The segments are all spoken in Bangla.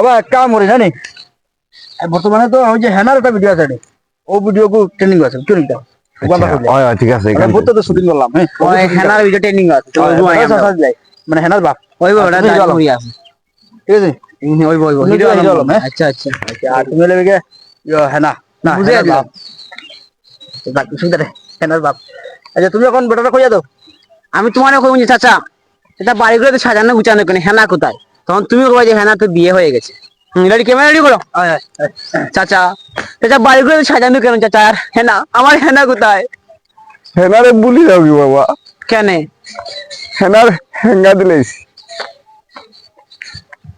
ওবা এক কাম করি জানি বর্তমানে তো ওই যে হেনার একটা ভিডিও আছে। ও ভিডিও কো ট্রেনিং আছে ট্রেনিং দাও ওখানটা আচ্ছা। হয়, হয়, ঠিক আছে তো শুটিং করলাম হ্যাঁ? হেনার ভিডিও ট্রেনিং আছে হ্যাঁ। মানে হেনার বাপ। ওই। হয়ে আছে। ঠিক আছে? ওই ওই ওই হ্যাঁ? আচ্ছা আচ্ছা। আচ্ছা, আর তুমি ইয়ো, হেনা। না বুঝে। বাপ। বাপ সুন্দর হেনার বাপ। আচ্ছা তুমি এখন বেটাটা কইয়া দাও। আমি তোমার কই চাচা এটা বাড়িগুলো তো সাজানো গুছানো কেন? হেনা কোথায়? তখন তুমি কবে যে হেনা তো বিয়ে হয়ে গেছে। রেডি ক্যামেরা রেডি করো। চাচা চাচা বাড়িগুলো তো সাজানো কেন চাচা? আর হেনা আমার হেনা কোথায়? হেনারে বুলি যাও কি বাবা। কেন? হেনার হেঙ্গা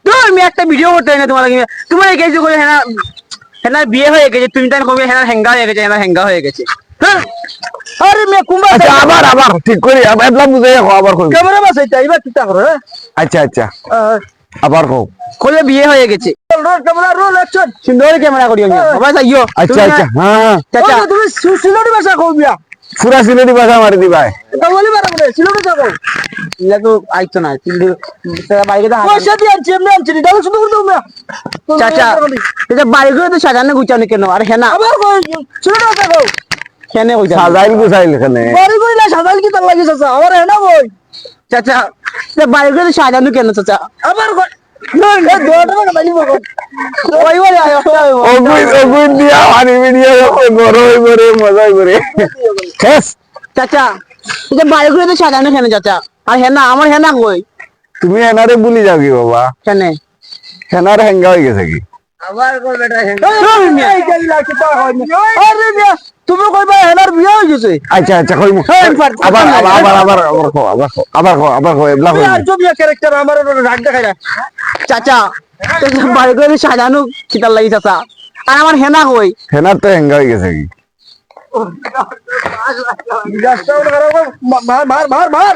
তো আমি একটা ভিডিও করতে না তোমার তোমার গেছে করে হেনা হেনার বিয়ে হয়ে গেছে। তুমি তাই কবে হেনার হেঙ্গা হয়ে গেছে হেনার হেঙ্গা হয়ে গেছে। হ্যাঁ আরে মে কুম্বা আচ্ছা আবার আবার ঠিক করি এবলা বুঝাই রাখো আবার কই ক্যামেরা বাস এটা এবার কিতা করো হ্যাঁ? আচ্ছা আচ্ছা। আবার কও। কবে বিয়ে হয়ে গেছে। Roll roll camera roll action. সুন্দর ক্যামেরা করি বাবা সাইও আচ্ছা আচ্ছা হ্যাঁ হ্যাঁ। চাচা। তুমি সিলোটি ভাষা কও বিয়া? পুরা সিলেটি ভাষা মারি দিবাই এটা বলি বারে বলে যাব ইলা তো আইতো না কিন্তু তারা বাড়িতে তো পয়সা দিয়ে আনছি এমনি আনছি ডাল শুধু করে দাও মিয়া চাচা চাচা বাড়িগুলো তো সাজানো গুছানো কেন? আর হেনা। আবার কই সিলোটি ভাষা কও। কেন গুছানো সাজাইল গুছাইল এখানে। বাড়ি কই না সাদাল কি তার লাগি চাচা? আবার হেনা কই চাচা চাচা বাড়িগুলো তো সাজানো কেন চাচা? আবার করে করে চাচা বাড়িগুলো তো সাজানো কেন চাচা? আর হেনা আমার হেনা কই? তুমি হেনারে বুলি যাও কি বাবা? কেন? হেনার হেঙ্গা হয়ে গেছে কি? আবার কই বেটা এই গাড়ি লাগি তা হয় আরে মিয়া? তুমি কইবা হেনার বিয়া হই গেছে? আচ্ছা আচ্ছা কই আবার আবার আবার আবার আবার কও আবার কও আবার কও আবার কও এবলা কই আর তো ক্যারেক্টার আমার রাগ দেখাই না। চাচা চাচা বাড়িগুলো তো সাজানো খিতার লাগি চাচা। আর আমার হেনা কই? হেনার তো হেঙ্গা হয়ে গেছে কি? গাছটা ওটা খারাপ কর, মা- মার মার মার। মার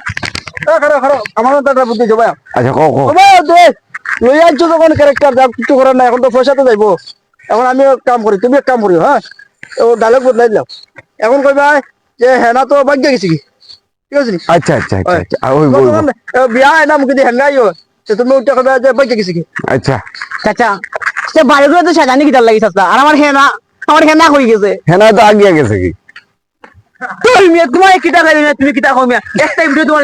খারাপ খারাপ আমার বুদ্ধি জবাই আচ্ছা দে। লই আনছো যখন ক্যারেক্টার যা কিছু করার না এখন তো পয়সা তো যাইবো। এখন আমি এক কাম করি তুমি এক কাম করিও হ্যাঁ? ও ডায়লগ বদলাই দিলাম। এখন কইবা যে হেনা তো ভাগ্য গেছি কি? ঠিক আছে আচ্ছা আচ্ছা আচ্ছা ওই। আচ্ছা। বিয়া হয় না মুখে দিয়ে হেঙ্গাইও তো তুমি ওইটা কইবা যে ভাগ্য গেছি কি? আচ্ছা। চাচা চাচা বাড়িগুলো তো সাজানো খিতার লাগি চাচা। আর আমার হেনা আমার হেনা কই গেছে? হেনা তো আগিয়া গেছে কি? তুমি তোমার কিতা খাইবে তুমি কিতা কমিয়া একটা ভিডিও তোমার